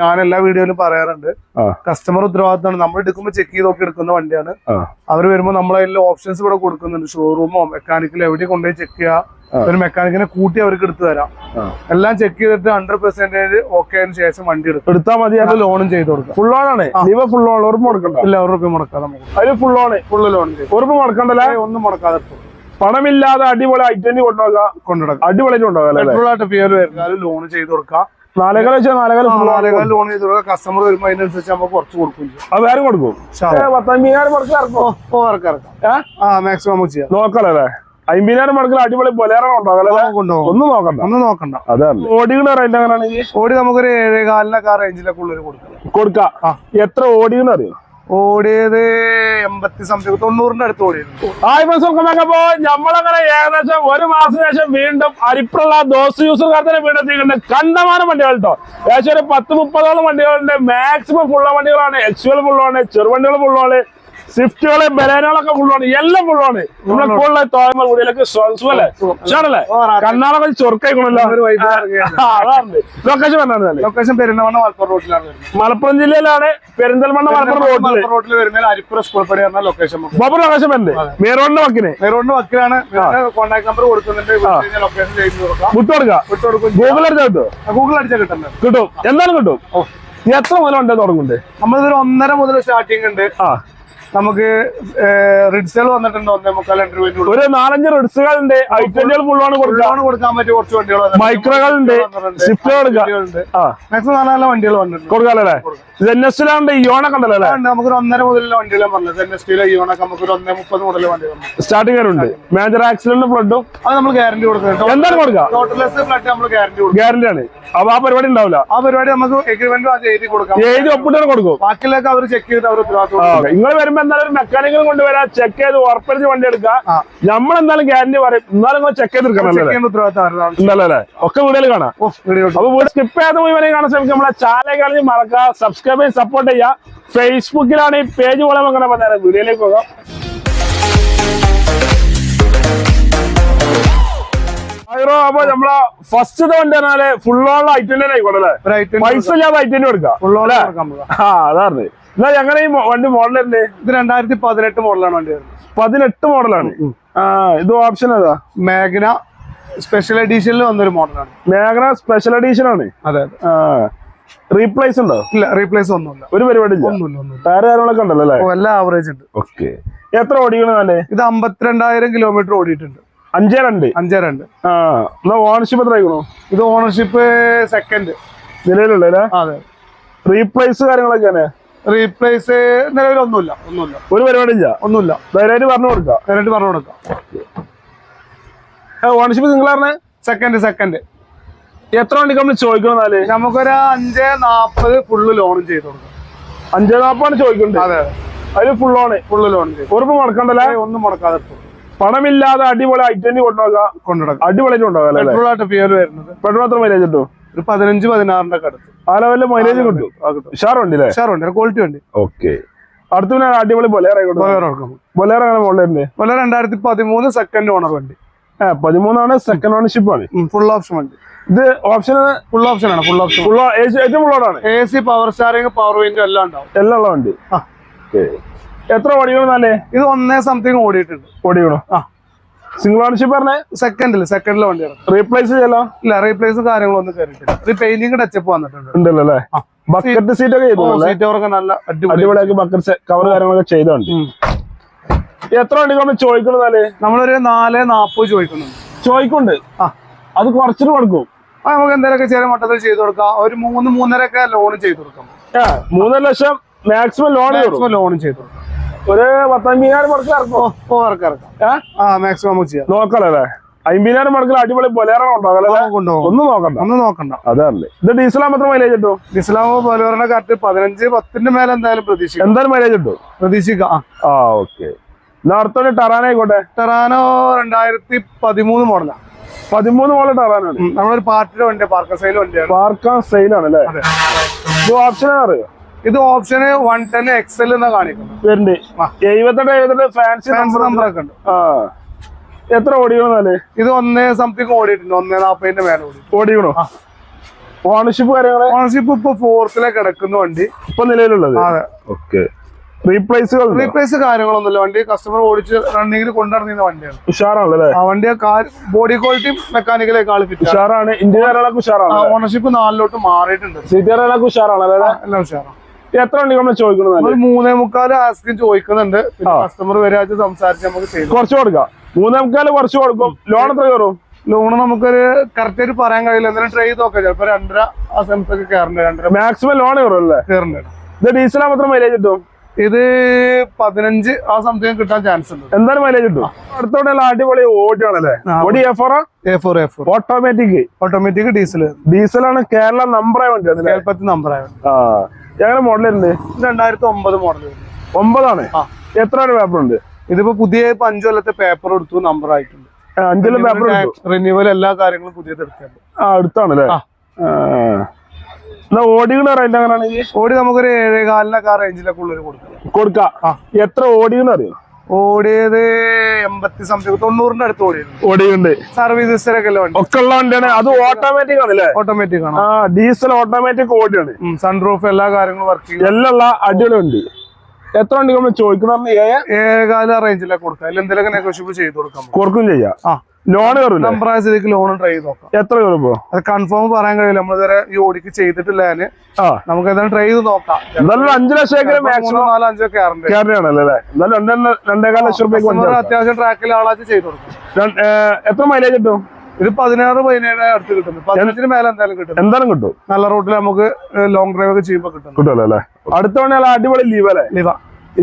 ഞാൻ എല്ലാ വീഡിയോയിലും പറയാറുണ്ട്. കസ്റ്റമർ ഉത്തരവാദിത്തമാണ്. നമ്മൾ എടുക്കുമ്പോൾ ചെക്ക് ചെയ്ത് നോക്കി എടുക്കുന്ന വണ്ടിയാണ്. അവർ വരുമ്പോൾ നമ്മൾ അതിൽ ഓപ്ഷൻസ് ഇവിടെ കൊടുക്കുന്നുണ്ട്. ഷോറൂമോ മെക്കാനിക്കലോ എവിടെ കൊണ്ടുപോയി ചെക്ക്. ചെയ്യുക ഒരു മെക്കാനിക്കിനെ കൂട്ടി അവർക്ക് എടുത്തു തരാം. എല്ലാം ചെക്ക് ചെയ്തിട്ട് ഹൺഡ്രഡ് പെർസെന്റേജ് ഓക്കെ ആയതിനു ശേഷം വണ്ടി എടുക്കും. എടുത്താൽ മതി അത് ലോണും ചെയ്ത് കൊടുക്കാം. ഫുൾ ഓൺ ആണ്? ഇവ ഫുൾ ലോൺ ഉറപ്പ് മുടക്കണ്ട? ഇല്ല ഉറപ്പ് മുടക്കാം നമുക്ക് അതിൽ ഫുൾ ഓൺ ഫുൾ ലോൺ ഉറപ്പ് മുടക്കണ്ടല്ലേ? ഒന്നും മുടക്കാതെ പണമില്ലാതെ അടിപൊളി ഐറ്റന്റ് കൊണ്ടുപോകാം കൊണ്ടുപോകാം അടിപൊളിയായിട്ട് കൊണ്ടുപോകാം ലോൺ ചെയ്ത് കൊടുക്കാം. നാലേകാല വെച്ചാൽ നാലേകാൽ ലോൺ ചെയ്ത് കസ്റ്റമർ വരുമ്പോൾ അതിനനുസരിച്ച് കുറച്ച് കൊടുക്കും അത് വേറെ കൊടുക്കും. ഷാ- പത്തമ്പതിനായിരം മുടക്കി ഇറക്കും. ഓ വർക്ക് ഇറക്കാം ആ മാക്സിമം നമുക്ക് ചെയ്യാം. നോക്കല്ലേ അമ്പതിനായിരം മടക്കിൽ അടിപൊളി പൊലേറെ ഒന്നും നോക്കണ്ട. ഒന്നും നോക്കണ്ട. അതാണ്. റേറ്റ് ഓടി നമുക്കൊരു ഏഴേകാലിനൊക്കെ ആ റേഞ്ചിലൊക്കെ ഉള്ളൊരു കൊടുക്കാം. എത്ര അറിയോ? ഓടിയത് എൺപത്തി സംതിങ് തൊണ്ണൂറിന്റെ അടുത്ത് ഓടിയിരുന്നു ഫ്രണ്ട്സ് അപ്പോ നമ്മളങ്ങനെ ഏകദേശം ഒരു മാസത്തിന് ശേഷം വീണ്ടും അരിപ്പുള്ള ദോസ് യൂസർക്കാർത്തന്നെ വീണ്ടും എത്തിയിട്ടുണ്ട്. കണ്ടമാനം വണ്ടികൾ കേട്ടോ ഏകദേശം ഒരു പത്ത് മുപ്പതോളം വണ്ടികളുണ്ട്. മാക്സിമം ഫുള്ള വണ്ടികളാണ്. എക്സ്വൽ ഫുള്ളാണ് ചെറുവണ്ടികൾ ഫുള്ളാണ് സ്വിഫ്റ്റുകൾ ബലേനുകളൊക്കെ ഫുള്ളാണ് എല്ലാം ഫുള്ളാണ് നമ്മളെ കൂടുതലെ തോന്നുന്ന കൂടിയിലൊക്കെ സ്വല്ലേ ഷാണല്ലേ കണ്ണാളൊക്കെ ചൊറുക്കായിക്കണല്ലോ. അതാണ് ലൊക്കേഷൻ പറഞ്ഞാൽ ലൊക്കേഷൻ പെരിന്തൽമണ്ണ മലപ്പുറം റോഡിലാണ് മലപ്പുറം ജില്ലയിലാണ് പെരിന്തൽമണ്ണ മലപ്പുറം റോഡിൽ റോഡിൽ വരുന്നത് അരിപ്പുറ സ്കൂൾ പടി പറഞ്ഞ ലൊക്കേഷൻ ബോബർ ലൊക്കേഷൻ വരുന്നത് മേറോണിന്റെ വക്കിന്. മേറോണിന്റെ വക്കിലാണ്. കോൺടാക്ട് നമ്പർ കൊടുക്കുന്നുണ്ട്. ലൊക്കേഷൻ ചെയ്ത് കൊടുക്കാം. വിട്ടു വിട്ടു കൊടുക്കും ഗൂഗിൾ അടിച്ചാൽ കിട്ടും ഗൂഗിൾ അടിച്ചാൽ കിട്ടണ്ട കിട്ടും. എന്തായാലും കിട്ടും? എത്ര മുതലുണ്ട് ഉണ്ട് തുടങ്ങുന്നുണ്ട്? നമ്മളിതൊരു ഒന്നര മുതൽ സ്റ്റാർട്ടിങ് ഉണ്ട്. ആ. നമുക്ക് റിഡ്സൽ വന്നിട്ടുണ്ട്? ഒന്നേ മുക്കാൽ രണ്ട് രൂപ ഒരു നാലഞ്ച് റിഡ്സുകൾ ഉണ്ട്. ഐറ്റന്റുകൾ ഫുള്ളാണ് ആണ് ലോൺ കൊടുക്കാൻ പറ്റിയ കുറച്ച് വണ്ടികൾ മൈക്രോകൾ ഉണ്ട്. സ്വിഫ്റ്റ് കൊടുക്കുക വണ്ടികളുണ്ട് ആ. മാക്സിമം നല്ല നല്ല വണ്ടികൾ വന്നിട്ടുണ്ട്. കൊടുക്കാല്ലേ എൻ എസ് ലാണ്ട് ഇയോണൊക്കെ ഉണ്ടല്ലോ അല്ലേ? ഉണ്ട്. ഒന്നര മുതലുള്ള വണ്ടികളും പറഞ്ഞത് എൻ എസ് നമുക്ക് ഒരു ഒന്നേ മുപ്പത് മുതലുള്ള വണ്ടികൾ സ്റ്റാർട്ടിംഗ് ഉണ്ട് മേജർ ആക്സിഡന്റ് ഫ്ലഡും അത് നമ്മൾ ഗ്യാരണ്ടി കൊടുക്കുന്നുണ്ട് എന്താണ് കൊടുക്കുക? ടോട്ടലെസ് ഫ്ലഡ് നമ്മൾ ഗ്യാരണ്ടി കൊടുക്കും. ഗ്യാരണ്ടി ആണ്. അപ്പൊ ആ പരിപാടി ഉണ്ടാവില്ല. ആ പരിപാടി നമുക്ക് എഗ്രിമെന്റ് അത് എഴുതി കൊടുക്കാം. എഴുതി ഒപ്പിട്ടാണ് കൊടുക്കും. ബാക്കിയുള്ളതൊക്കെ അവർ ചെക്ക് ചെയ്ത് അവർ ഉത്തരവാദിത്വം നിങ്ങൾ വരുമ്പോ എന്തായാലും മെക്കാനിക്കൽ കൊണ്ടുവരാം ചെക്ക് ചെയ്ത് ഉറപ്പിച്ച് വണ്ടി എടുക്കാം. നമ്മൾ എന്തായാലും ഗ്യാരണ്ടി പറയും. എന്നാലും നിങ്ങൾ ചെക്ക് ചെയ്തെടുക്കണം അല്ലേ ഉത്തരവാദിത്വം ഒക്കെ വീടുകളിൽ കാണാം. അപ്പൊ വീട് സ്കിപ്പ് ചെയ്യാതെ മുഴുവനെ കാണാൻ ശ്രമിക്കും നമ്മളെ ചാനൽ കളഞ്ഞ് മറക്കുക സബ്സ്ക്രൈബ് ചെയ്ത് സപ്പോർട്ട് ചെയ്യുക. ഫേസ്ബുക്കിലാണ് ഈ പേജ് പോലെ അങ്ങനെ പറഞ്ഞാൽ വീഡിയോയിലേക്ക് പോകാം. അപ്പൊ നമ്മളെ ഫസ്റ്റ് വണ്ടി പറഞ്ഞാൽ ഫുൾ ഓൺ ഐറ്റന്റെ ആയിക്കോട്ടെ പൈസ ഇല്ലാതെ ഐറ്റന്റ് കൊടുക്കാം? ആ അതാണ് എന്നാ ഞങ്ങളുടെ ഈ വണ്ടി മോഡലല്ലേ ഇത് രണ്ടായിരത്തി പതിനെട്ട് മോഡലാണ് വണ്ടി വരുന്നത്. പതിനെട്ട് മോഡലാണ് ആ ഇത് ഓപ്ഷൻ ഏതാ? മേഘന സ്പെഷ്യൽ എഡീഷനിൽ വന്നൊരു മോഡലാണ് മേഘന സ്പെഷ്യൽ എഡീഷൻ ആണ്. അതെ റീപ്ലേസ് ഉണ്ടോ? ഇല്ല റീപ്ലേസ് ഒന്നുമില്ല. ഒരു പരിപാടി ടയർ കാര്യങ്ങളൊക്കെ ഉണ്ടല്ലോ അല്ലേ? എല്ലാം ആവറേജ് ഉണ്ട്. ഓക്കെ എത്ര ഓടിക്കണല്ലേ ഇത് അമ്പത്തിരണ്ടായിരം കിലോമീറ്റർ ഓടിയിട്ടുണ്ട്. അഞ്ചേ രണ്ട്. അഞ്ചേ രണ്ട്. ആ എന്നാ ഓണർഷിപ്പ് എത്ര ആയിക്കണോ? ഇത് ഓണർഷിപ്പ് സെക്കൻഡ് നിലവിലുള്ള അതെ. റീപ്ലേസ് കാര്യങ്ങളൊക്കെയാണ്. റീപ്ലേസ് നിലവിൽ ഒന്നുമില്ല. ഒന്നുമില്ല ഒരു പരിപാടി ഇല്ല ഒന്നുമില്ല. ധൈര്യമായിട്ട് പറഞ്ഞു കൊടുക്കാം. ധൈര്യമായിട്ട് പറഞ്ഞു കൊടുക്കാം. ഓണർഷിപ്പ് നിങ്ങൾ പറഞ്ഞ സെക്കൻഡ് സെക്കൻഡ് എത്ര വണ്ടി നമ്മൾ ചോദിക്കണമെന്നാൽ നമുക്കൊരു അഞ്ച് നാപ്പത് ഫുള്ള് ലോണും ചെയ്ത് കൊടുക്കാം. അഞ്ചേ നാപ്പാണ് ചോദിക്കുന്നത് അതെ. അതിൽ ഫുൾ ഓണ് ഫുള്ള് ലോൺ ചെയ്ത്. ഉറപ്പ് മുടക്കണ്ടല്ലേ? ഒന്നും മുടക്കാതെ പണമില്ലാതെ അടിപൊളി ഐറ്റന്റ് കൊണ്ടുപോകാം കൊണ്ടുപോകാം അടിപൊളിയായിട്ട് കൊണ്ടുപോകാം പെട്രോൾ ആയിട്ട് ഫിയർ വരുന്നത്. പെട്രോൾ എത്ര മൈലേജ് കിട്ടും? ഒരു പതിനഞ്ച് പതിനാറിന്റെ ഒക്കെ അടുത്ത്. ആ ലെവലിൽ മൈലേജ് കിട്ടും. ഉഷാറുണ്ട്. ഉഷാറുണ്ട് ക്വാളിറ്റി ഉണ്ട് ഓക്കെ. അടുത്ത പിന്നെ അടിപൊളി ബൊലേറ ബൊലേറോ മോഡലുണ്ട് രണ്ടായിരത്തി പതിമൂന്ന് സെക്കൻഡ് ഓണർ ഉണ്ട് ആ പതിമൂന്നാണ് സെക്കൻഡ് ഓണർഷിപ്പ് ആണ്. ഫുൾ ഓപ്ഷൻ ഉണ്ട് ഇത് ഓപ്ഷൻ ഫുൾ ഓപ്ഷൻ ആണ് ഫുൾ ഓപ്ഷൻ ഫുൾ ഏറ്റവും ഉള്ളതാണ് A C power steering power window എല്ലാം ഉണ്ടാവും. എല്ലാം ഉള്ള വണ്ടി. ആ. എത്ര ഓടിക്കണമെന്നല്ലേ ഇത് ഒന്നേ സംതിങ് ഓടിയിട്ടുണ്ട്. ഓടിക്കണോ? ആ. സിംഗിൾ ഓണർഷിപ്പ് പറഞ്ഞ? സെക്കൻഡിൽ സെക്കൻഡിലെ വണ്ടിയാണ്. റീപ്ലേസ് ചെയ്യലോ? ഇല്ല റീപ്ലേസും കാര്യങ്ങളൊന്നും കയറിയിട്ടില്ല ഇത് പെയിന്റിംഗ് ടച്ചപ്പ് വന്നിട്ടുണ്ട്. ഉണ്ടല്ലോ അല്ലേ ബക്കറ്റ് സീറ്റ് ഒക്കെ സീറ്റ് അവർക്ക് നല്ല അടിപൊളി. അടിപൊളിയാക്കി ബക്കറ്റ് കവർ കാര്യങ്ങളൊക്കെ ചെയ്തോണ്ട്. എത്ര വണ്ടി നമ്മൾ ചോദിക്കണമെന്നാൽ നമ്മളൊരു നാല് നാപ്പത് ചോദിക്കുന്നുണ്ട്. ചോദിക്കുന്നുണ്ട്. ആ. അത് കുറച്ചിട്ട് കൊടുക്കും. ആ, നമുക്ക് എന്തെങ്കിലുമൊക്കെ ചെറിയ മട്ടത്തിൽ ചെയ്തു കൊടുക്കാം. ഒരു മൂന്ന് മൂന്നര ഒക്കെ ലോൺ ചെയ്തു കൊടുക്കാം. മൂന്നര ലക്ഷം മാക്സിമം ലോൺ മാക്സിമം ലോൺ ചെയ്തു കൊടുക്കാം. ഒരു പത്തമ്പതിനായിരം മുടക്കി ഇറക്കും ആ മാക്സിമം നമുക്ക് ചെയ്യാം. നോക്കല്ലേ അമ്പതിനായിരം മുടക്കിൽ അടിപൊളി പൊലേറ ഉണ്ടാകല്ലേ ആ, കൊണ്ടുപോകും ഒന്നും നോക്കണ്ട. ഒന്നും നോക്കണ്ട. അതല്ലേ ഇത് ഡീസലാകുമ്പോൾ മാത്രം മൈലേജ് കിട്ടും? ഡീസലാകുമ്പോൾ ബോലോറിന്റെ കറക്റ്റ് പതിനഞ്ച് പത്തിന്റെ മേലെ എന്തായാലും പ്രതീക്ഷിക്കും. എന്തായാലും മൈലേജ് കിട്ടും? പ്രതീക്ഷിക്കാം ആ. ഓക്കെ എന്നാ അടുത്തൊരു ടറാന ആയിക്കോട്ടെ. ടെറാനോ രണ്ടായിരത്തി പതിമൂന്ന് മോഡലാണ് പതിമൂന്ന് മോഡൽ ടറാനാണ് നമ്മളൊരു പാർട്ടിയുടെ വണ്ടി പാർക്ക സൈൽ വണ്ടിയാണ്. പാർക്കാൻ സെയിലാണ് അല്ലേ ഓപ്ഷൻ അറിയോ ഇത് ഓപ്ഷന് വൺ ടെൻ എക്സൽ എന്നാ കാണിക്കുന്നത്. എഴുപത്തെട്ട് എഴുപത്തെട്ട് ഫാൻസി നമ്പർ നമ്പർ ഒക്കെ ഉണ്ട്. ആ. എത്ര ഓടിക്കണമെന്നാൽ ഇത് ഒന്നേ സംതിങ് ഓടിയിട്ടുണ്ട്. ഒന്നേ നാപ്പതിന്റെ മേലെ ഓടി ഓടിക്കണോ. ഓണർഷിപ്പ് കാര്യങ്ങൾ? ഓണർഷിപ്പ് ഇപ്പൊ ഫോർത്തിലെ കിടക്കുന്ന വണ്ടി. ഇപ്പൊ നിലവിലുള്ളത്? അതെ. ഓക്കെ റീപ്ലേസുകൾ റീപ്ലേസ് കാര്യങ്ങളൊന്നുമില്ല. വണ്ടി കസ്റ്റമർ ഓടിച്ച് റണ്ണിങ്ങിൽ കൊണ്ടുനടന്നിരുന്ന വണ്ടിയാണ്. ഉഷാറാണല്ലേ? ആ വണ്ടി ബോഡി ക്വാളിറ്റി മെക്കാനിക്കലെ ഫിറ്റ് ഉഷാറാണ്. ഇന്ത്യ ഉഷാറാണ് ഓണർഷിപ്പ് നാലിലോട്ട് മാറിയിട്ടുണ്ട്. സീറ്റ് ഉഷാറാണ് അല്ലേ എല്ലാം ഉഷാറാണ്. എത്ര വണ്ടി നമ്മൾ ചോദിക്കുന്നത് മൂന്നേ മുക്കാൽ ആസ്കിൻ ചോദിക്കുന്നുണ്ട്. കസ്റ്റമർ വരാച്ച് സംസാരിച്ച് നമുക്ക് കുറച്ച് കൊടുക്കാം. മൂന്നേ മുക്കാൽ കുറച്ച് കൊടുക്കും. ലോൺ എത്ര കയറും? ലോൺ നമുക്കൊരു കറക്റ്റ് ആയിട്ട് പറയാൻ കഴിയില്ല. എന്തായാലും ട്രൈ ചെയ്ത് നോക്കാം. ചിലപ്പോ രണ്ടര ആ സമയത്തൊക്കെ കയറുന്നുണ്ട് രണ്ടര മാക്സിമം ലോൺ കയറും അല്ലേ കയറുന്നുണ്ട് ഇത് ഡീസൽ മാത്രം മൈലേജ് കിട്ടും? ഇത് പതിനഞ്ച് ആ സംതിങ് കിട്ടാൻ ചാൻസ് ഉണ്ട്. എന്തായാലും മൈലേജ് കിട്ടും? അടുത്തോടെ അടിപൊളി ഓടിയാണല്ലേ? ഓടി. Four A four A four automatic automatic diesel ഡീസലാണ് Kerala നമ്പറായ വണ്ടി കേരളത്തിൽ നമ്പറായ നമ്പർ എങ്ങനെ മോഡൽ ഉണ്ട് രണ്ടായിരത്തി ഒമ്പത് മോഡൽ ഒമ്പതാണ്? എത്ര പേപ്പർ ഉണ്ട്? ഇതിപ്പോ പുതിയ അഞ്ചു കൊല്ലത്തെ പേപ്പർ എടുത്തു നമ്പർ ആയിട്ടുണ്ട്. അഞ്ചു കൊല്ലം പേപ്പർ റിന്യൂവൽ എല്ലാ കാര്യങ്ങളും പുതിയത് എടുത്തിട്ടുണ്ട്. ആ അടുത്താണല്ലേ. എന്നാ ഓടിക്കണ റേറ്റ് അങ്ങനെയാണെങ്കിൽ ഓടി നമുക്കൊരു ഏഴേകാലിനൊക്കെ ആ റേഞ്ചിലൊക്കെ ഉള്ളൊരു കൊടുക്കാം. കൊടുക്കാം. എത്ര ഓടിക്കണ അറിയോ? ഓടിയത് എൺപത്തി സംതിങ് തൊണ്ണൂറിന്റെ അടുത്ത് ഓടിയത്. ഓടിയുണ്ട് സർവീസ് ഹിസ്റ്ററൊക്കെ ഒക്കെ ഉള്ള വണ്ടിയാണ്. അത് ഓട്ടോമാറ്റിക് ആണല്ലേ ഓട്ടോമാറ്റിക് ആണ്. ആ ഡീസൽ ഓട്ടോമാറ്റിക് ഓടിയാണ്. സൺറൂഫ് എല്ലാ കാര്യങ്ങളും വർക്ക് ചെയ്യും. എല്ലാം അടിപൊളി എത്ര വണ്ടി നമ്മൾ ചോദിക്കണം ഏഴേകാല റേഞ്ചിലൊക്കെ കൊടുക്കാം. അതിൽ എന്തെങ്കിലും നെഗോഷ്യബിൾ ചെയ്ത് കൊടുക്കാം കൊടുക്കും ചെയ്യാ. ആ. ലോൺ കയറില്ല ആയ ലോൺ ട്രൈ ചെയ്ത് നോക്കാം. എത്ര കയറുമ്പോ അത് കൺഫേം പറയാൻ കഴിയില്ല. നമ്മൾ ഇതുവരെ ഈ ഓടിക്ക് ചെയ്തിട്ടില്ല നമുക്ക് ഏതായാലും ട്രൈ ചെയ്ത് നോക്കാം. എന്തായാലും അഞ്ചു ലക്ഷം മാക്സിമം നാലോ അഞ്ചോ കയറണ്ട് കയറിയാണല്ലേ അല്ലേ എന്തായാലും രണ്ടേ രണ്ടേകാൽ ലക്ഷം രൂപ. അത്യാവശ്യം ട്രാക്കിൽ ആളാച്ച് ചെയ്ത് കൊടുക്കും. എത്ര മൈലേജ് കിട്ടും? ഇത് പതിനാറ് പതിനേഴ് അടുത്ത് കിട്ടും പതിനഞ്ചിന് മേലെ എന്തായാലും കിട്ടും എന്തായാലും കിട്ടും. നല്ല റൂട്ടിൽ നമുക്ക് ലോങ് ഡ്രൈവ് ഒക്കെ ചെയ്യുമ്പോൾ കിട്ടും കിട്ടുമല്ലോ അല്ലേ അടുത്ത വണ്ടി നല്ല അടിപൊളി ലീവ് അല്ലേ? ലീവ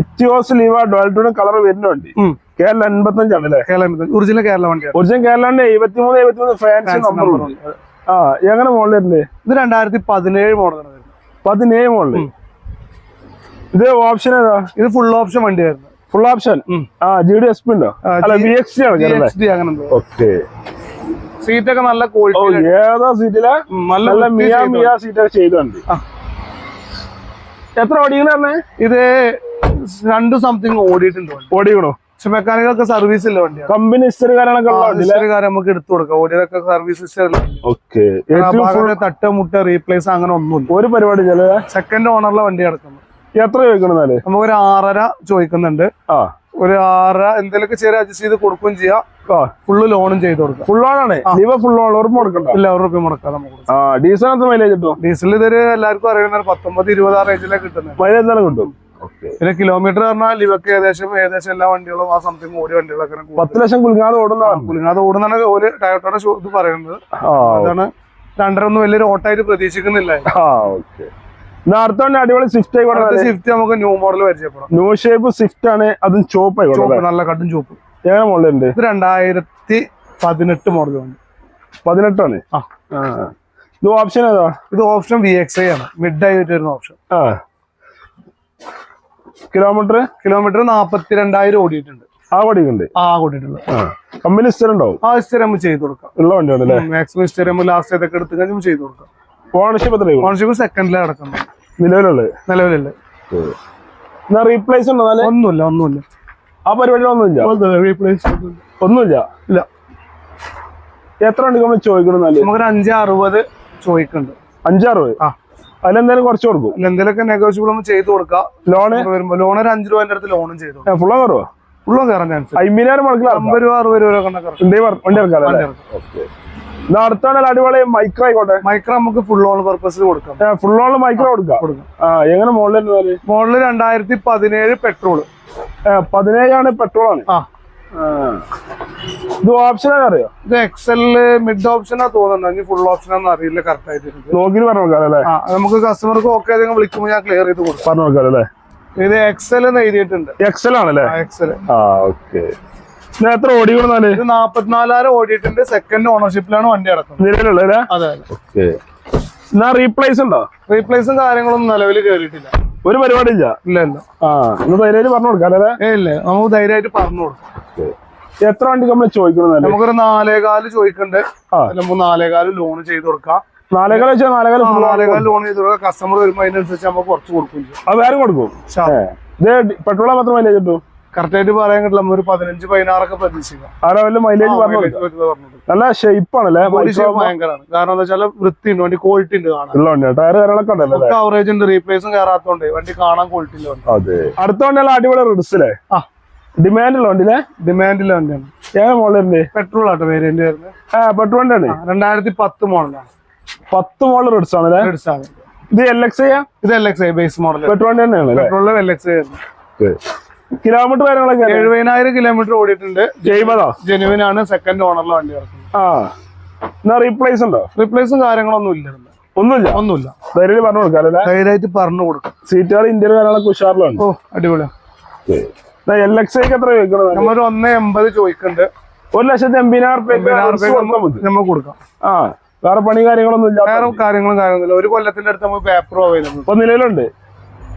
ഇറ്റിയോസ് ലീവ ഡോൾട്ടൂണ് കളർ വരുന്ന വണ്ടി കേരള എൺപത്തഞ്ചാണ് അല്ലേ? കേരള ഒറിജിനൽ കേരള വണ്ടിയാണ്. ഒറിജിനൽ കേരളന്റെ എഴുപത്തിമൂന്ന് എഴുപത്തിമൂന്ന് ഫാൻസി നമ്പർ ആ എങ്ങനെ മോളിലുണ്ട് ഇത് രണ്ടായിരത്തി പതിനേഴ് മോഡലാണ് വരുന്നത്. പതിനേഴ് മോഡൽ ഇത് ഓപ്ഷൻ ഏതാ? ഇത് ഫുൾ ഓപ്ഷൻ വണ്ടിയായിരുന്നു. ഫുൾ ഓപ്ഷൻ ആ ജി ഡി എസ് പി ഉണ്ടോ? അല്ല ബി എക്സ് ആണ് ഡി എന്തോ ഓക്കെ സീറ്റൊക്കെ നല്ല ക്വാളിറ്റി ഏതാ സീറ്റിലാ നല്ല നല്ല മിയാ മിയ സീറ്റൊക്കെ ചെയ്തുണ്ട് എത്ര ഓടിക്കണേ ഇത് രണ്ട് സംതിങ് ഓടിയിട്ടുണ്ട് ഓടിക്കണോ? പക്ഷെ മെക്കാനിക്കൊക്കെ സർവീസ് ഇല്ല വണ്ടിയാണ്. കമ്പനി ഹിസ്റ്ററി കാര്യങ്ങളൊക്കെ നമുക്ക് എടുത്തു കൊടുക്കാം. ഓടിയതൊക്കെ സർവീസ് ഹിസ്റ്ററി തട്ട് മുട്ട റീപ്ലേസ് അങ്ങനെ ഒന്നും ഒരു പരിപാടി സെക്കൻഡ് ഓണറിലെ വണ്ടി കിടക്കുന്നു എത്ര ചോദിക്കണെന്നാൽ നമുക്കൊരു ആറര ചോദിക്കുന്നുണ്ട്. ആ. ഒരു ആറ് എന്തെങ്കിലുമൊക്കെ ചെറിയ അഡ്ജസ്റ്റ് ചെയ്ത് കൊടുക്കുകയും ചെയ്യാം. ഫുള്ള് ലോണും ചെയ്ത് കൊടുക്കാം. ഫുൾ ലോണാണ് ഇവ ഫുൾ ലോൺ ഉറപ്പ് കൊടുക്കണ്ട ഇല്ല റുപ്യ മുടക്കാം നമുക്ക് ഡീസൽ എത്ര മൈലേജ് കിട്ടും? ഡീസൽ ഇതൊരു എല്ലാവർക്കും അറിയുന്ന പത്തൊമ്പത് ഇരുപത് ആ റേഞ്ചിലേക്ക് കിട്ടുന്നത്. മൈലേജ് എന്തായാലും കിട്ടും? പിന്നെ കിലോമീറ്റർ പറഞ്ഞാൽ ഇവക്ക് ഏകദേശം ഏകദേശം എല്ലാ വണ്ടികളും ആ സംതിങ് ഓടി വണ്ടികളൊക്കെ. പത്ത് ലക്ഷം കുലുങ്ങാതെ ഓടുന്നതാണ് കുലുങ്ങാതെ ഓടുന്നാണ് ഒരു ടയോട്ടോടെ ഷോ ഇത് പറയുന്നത്. അതാണ് രണ്ടര ഒന്നും വലിയൊരു ഓട്ടായിട്ട് പ്രതീക്ഷിക്കുന്നില്ല. വണ്ടി അടിപൊളി സ്വിഫ്റ്റ് ആയിക്കോട്ടെ സ്വിഫ്റ്റ് നമുക്ക് ന്യൂ മോഡൽ പരിചയപ്പെടാം. ന്യൂ ഷേപ്പ് സ്വിഫ്റ്റ് ആണ് അതും ചോപ്പ് ആയിക്കോട്ടെ നല്ല കട്ടും ചോപ്പ് ഏഴ് മോഡൽ ഇത് രണ്ടായിരത്തി പതിനെട്ട് മോഡൽ ആണ്. പതിനെട്ടാണ് ആ. ഇത് ഓപ്ഷൻ ഏതാ? ഇത് ഓപ്ഷൻ വി എക്സ് ഐ ആണ്. മിഡ് ആയിട്ട് വരുന്ന ഓപ്ഷൻ ആ. കിലോമീറ്റർ കിലോമീറ്റർ നാപ്പത്തി രണ്ടായിരം ഓടിയിട്ടുണ്ട്. ആ ഓടിയിട്ടുണ്ട്. ആ ഓടിയിട്ടുണ്ട്. കമ്പനി സ്ഥിരം ഉണ്ടാവും ആ സ്ഥിരം ചെയ്ത് കൊടുക്കാം. ഉള്ള വണ്ടിയാണ് മാക്സിമം സ്ഥിരം ലാസ്റ്റ് ഇതൊക്കെ എടുത്ത് കഴിഞ്ഞാൽ ചെയ്ത് കൊടുക്കാം. ഓണർഷിപ്പ് എത്ര ഓണർഷിപ്പ് സെക്കൻഡിലാണ് കിടക്കുന്നത്. നിലവിലുള്ളത്? നിലവിലുള്ളത് എന്നാ റീപ്ലേസ് ഉണ്ടോ എന്നാൽ? ഒന്നുമില്ല ഒന്നുമില്ല. ആ പരിപാടി ഒന്നുമില്ല? റീപ്ലേസ് ഒന്നുമില്ല. ഇല്ല. എത്ര ഉണ്ട് നമ്മൾ ചോദിക്കണം നമുക്കൊരു അഞ്ച് അറുപത് ചോദിക്കുന്നുണ്ട് അഞ്ചറുപത് ആ. അതിലെന്തായാലും കുറച്ച് കൊടുക്കും. എന്തെങ്കിലുമൊക്കെ നെഗോഷ്യബിൾ നമ്മൾ ചെയ്ത് കൊടുക്കാം. ലോണ്? വരുമ്പോൾ ലോൺ ഒരു അഞ്ച് രൂപന്റെ അടുത്ത് ലോണും ചെയ്തു ഫുള്ളാ കുറവോ ഉള്ളും കയറാൻ ചാൻസ് അമ്പതിനായിരം മുടക്കില്ല അമ്പത് രൂപ അറുപത് രൂപ കണക്ക് വണ്ടി ഇറക്കാം. വണ്ടി അല്ലേ ഓക്കെ എന്നാ അടുത്താണ് അടിപൊളി മൈക്രോ ആയിക്കോട്ടെ. മൈക്രോ നമുക്ക് ഫുൾ ഓൺ പർപ്പസിൽ കൊടുക്കാം. ഫുൾ ഓൺ മൈക്രോ കൊടുക്കാം. എങ്ങനെ ഇരുന്നാൽ മോഡൽ രണ്ടായിരത്തി പതിനേഴ് പെട്രോൾ പതിനേഴാണ് പെട്രോൾ ആണ്. ഇത് ഓപ്ഷൻ അറിയോ? ഇത് എക്സലിൽ മിഡ് ഓപ്ഷനാ തോന്നുന്നത് ഇനി ഫുൾ ഓപ്ഷനാന്ന് അറിയില്ല കറക്റ്റ് ആയിട്ട് നോക്കി പറഞ്ഞു നോക്കാം അല്ലേ? ആ അത് നമുക്ക് കസ്റ്റമർക്ക് ഓക്കെ വിളിക്കുമ്പോൾ ഞാൻ ക്ലിയർ ചെയ്ത് കൊടുക്കും. പറഞ്ഞു നോക്കാം അല്ലേ? ഇത് എക്സൽ എന്ന് എഴുതിയിട്ടുണ്ട്. എക്സൽ ആണല്ലേ? എക്സൽ ആ ഓക്കെ എത്ര ഓടിക്കണമെന്നാൽ ഇത് നാപ്പത്തിനാലായിരം ഓടിയിട്ടുണ്ട്. സെക്കൻഡ് ഓണർഷിപ്പിലാണ് വണ്ടി അടക്കുന്നത് നിലവിലുള്ളത് അതെ ഓക്കെ എന്നാ റീപ്ലേസ് ഉണ്ടോ? റീപ്ലേസും കാര്യങ്ങളൊന്നും നിലവിൽ കേറിയിട്ടില്ല. ഒരു പരിപാടി ഇല്ല ഇല്ല. ഇല്ല ആ ഇന്ന് ധൈര്യമായിട്ട് പറഞ്ഞു കൊടുക്കാം അല്ലേ? ഏ ഇല്ല. നമുക്ക് ധൈര്യമായിട്ട് പറഞ്ഞു കൊടുക്കാം. എത്ര വണ്ടി നമ്മൾ ചോദിക്കുന്നത് നമുക്കൊരു നാലേകാൽ ചോദിക്കണ്ട്. നമുക്ക് നാലേകാൽ ലോൺ ചെയ്ത് കൊടുക്കാം. നാലേകാൽ വെച്ചാൽ നാലേകാലം നാലേകാൽ ലോൺ ചെയ്ത് കൊടുക്കാം. കസ്റ്റമർ വരുമ്പോൾ അതിനനുസരിച്ച് നമ്മൾ കുറച്ച് കൊടുക്കും അത് വേറെ കൊടുക്കും. ഇത് പെട്രോളാ മാത്രം മൈലേജ് കിട്ടും? കറക്റ്റ് ആയിട്ട് പറയാൻ കിട്ടില്ല. ഒരു പതിനഞ്ച് പതിനാറൊക്കെ പ്രതീക്ഷിക്കാം. ആ ലെവലിൽ മൈലേജ് പറഞ്ഞത്. നല്ല ഷെയ്പ്പാണ് ഭയങ്കരമാണ്. കാരണം എന്താ വെച്ചാൽ വൃത്തി ഉണ്ട് വണ്ടി ക്വാളിറ്റി ഉണ്ട് കാണാൻ. ടയർ കാര്യങ്ങളൊക്കെ ഉണ്ടല്ലോ കവറേജ് ഉണ്ട് റീപ്ലേസും കയറാത്തോണ്ട് വണ്ടി കാണാൻ ക്വാളിറ്റി അതെ. അടുത്ത വണ്ടിയല്ല അടിപൊളി റിഡ്സിലെ ആ. ഡിമാൻഡ് ഉള്ള വണ്ടിയിലെ ഡിമാൻഡിലെ വണ്ടിയാണ്. ഏത് മോഡലുണ്ട് പെട്രോൾ ആട്ടോ വേരിയന്റ് വരുന്നത് ആ പെട്രോൾ വണ്ടിയാണ്. രണ്ടായിരത്തി പത്ത് മോഡലാണ് പത്ത് മോഡൽ റിഡ്സ് ആണല്ലേ എടുത്താണ് ഇത് എൽ എക്സ് ഇത് L X base model petrol വണ്ടി തന്നെയാണ് അല്ലേ? പെട്രോളിൽ എൽ എക്സ് കിലോമീറ്റർ കാര്യങ്ങളൊക്കെ എഴുപതിനായിരം കിലോമീറ്റർ ഓടിയിട്ടുണ്ട്. ജൈവതോ ജെനുവിൻ ആണ് സെക്കൻഡ് ഓണറിലെ വണ്ടി ഇറക്കുന്നത്. ആ. എന്നാ റീപ്ലേസ് ഉണ്ടോ? റീപ്ലേസും കാര്യങ്ങളൊന്നും ഇല്ല ഒന്നുമില്ല? ഒന്നുമില്ല. ധൈര്യം പറഞ്ഞു കൊടുക്കാം അല്ലേ? ധൈര്യമായിട്ട് പറഞ്ഞു കൊടുക്കും. സീറ്റുകൾ ഇന്ത്യയിൽ കാര്യങ്ങളൊക്കെ ഉഷാറിലാണ് ഓ അടിപൊളിയാണ് എൽ എക്സ് ഐക്ക് എത്ര ചോദിക്കണം നമ്മളൊരു ഒന്ന് എൺപത് ചോദിക്കുന്നുണ്ട് ഒരു ലക്ഷത്തി എൺപതിനായിരം നമ്മൾ കൊടുക്കാം. ആ വേറെ പണി കാര്യങ്ങളൊന്നും ഇല്ല വേറെ കാര്യങ്ങളും കാര്യമൊന്നുമില്ല ഒരു കൊല്ലത്തിന്റെ അടുത്ത് നമുക്ക് പേപ്പറും അവൈലബിൾ ഇപ്പൊ നിലവിലുണ്ട്.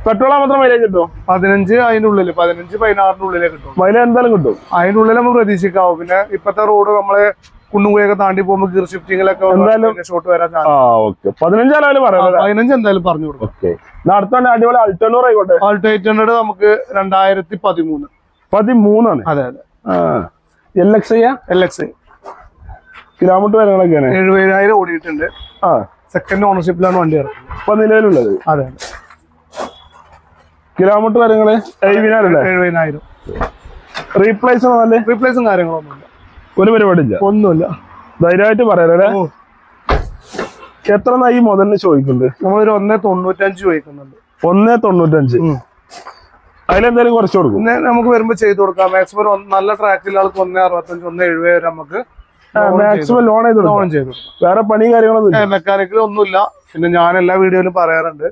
പെട്രോൾ മാത്രം മൈലേജ് കിട്ടും? പതിനഞ്ച് അതിന്റെ ഉള്ളിൽ പതിനഞ്ച് പതിനാറിന്റെ ഉള്ളിലേ കിട്ടും മൈലേജ് എന്തായാലും കിട്ടും. അതിന്റെ ഉള്ളിൽ നമ്മൾ പ്രതീക്ഷിക്കാവും. പിന്നെ ഇപ്പത്തെ റോഡ് നമ്മൾ കുണ്ണുകുഴിയൊക്കെ താണ്ടി പോകുമ്പോൾ ഗിയർ ഷിഫ്റ്റിംഗിലൊക്കെ എന്തായാലും- ഷോട്ട് വരാൻ ആ ചാൻസ് ഓക്കെ പതിനഞ്ചാം ലെവൽ പറയാം പതിനഞ്ച് എന്തായാലും പറഞ്ഞു കൊടുക്കും. ഓക്കെ അടുത്ത വണ്ടി അടിപൊളി അൾട്ടോണൂർ ആയിക്കോട്ടെ. അൾട്ടോ എയ്റ്റ് ഹൺഡ്രഡ് നമുക്ക് രണ്ടായിരത്തി പതിമൂന്ന് പതിമൂന്നാണ്. അതെ അതെ. L X L X kilometre കാര്യങ്ങളൊക്കെയാണ്. എഴുപതിനായിരം ഓടിയിട്ടുണ്ട്. ആ. സെക്കൻഡ് ഓണർഷിപ്പിലാണ് വണ്ടി ഇറക്കുന്നത്. ഇപ്പൊ നിലവിലുള്ളത്. അതെ. കിലോമീറ്റർ കാര്യങ്ങൾ? എഴുപതിനായിരം എഴുപതിനായിരം റീപ്ലേസ് കാര്യങ്ങളൊന്നുമില്ല ഒരു പരിപാടി ഇല്ല. ഒന്നുമില്ല. ധൈര്യമായിട്ട് പറയാലേ എത്ര നായി മുതലിന് ചോദിക്കുന്നുണ്ട്? നമ്മളൊരു ഒന്നേ തൊണ്ണൂറ്റഞ്ച് ചോദിക്കുന്നുണ്ട്. ഒന്നേ തൊണ്ണൂറ്റഞ്ച്. അതിലെന്തായാലും കുറച്ച് കൊടുക്കും. നമുക്ക് വരുമ്പോ ചെയ്ത് കൊടുക്കാം. മാക്സിമം നല്ല ട്രാക്കിലുള്ള ആൾക്ക് ഒന്നേ അറുപത്തഞ്ച് ഒന്നേ എഴുപത് വരെ നമുക്ക് മാക്സിമം ലോൺ ചെയ്ത് ലോൺ ചെയ്ത് വേറെ പണി കാര്യങ്ങളൊന്നും മെക്കാനിക്കൽ ഒന്നുമില്ല. പിന്നെ ഞാൻ എല്ലാ വീഡിയോയിലും പറയാറുണ്ട്.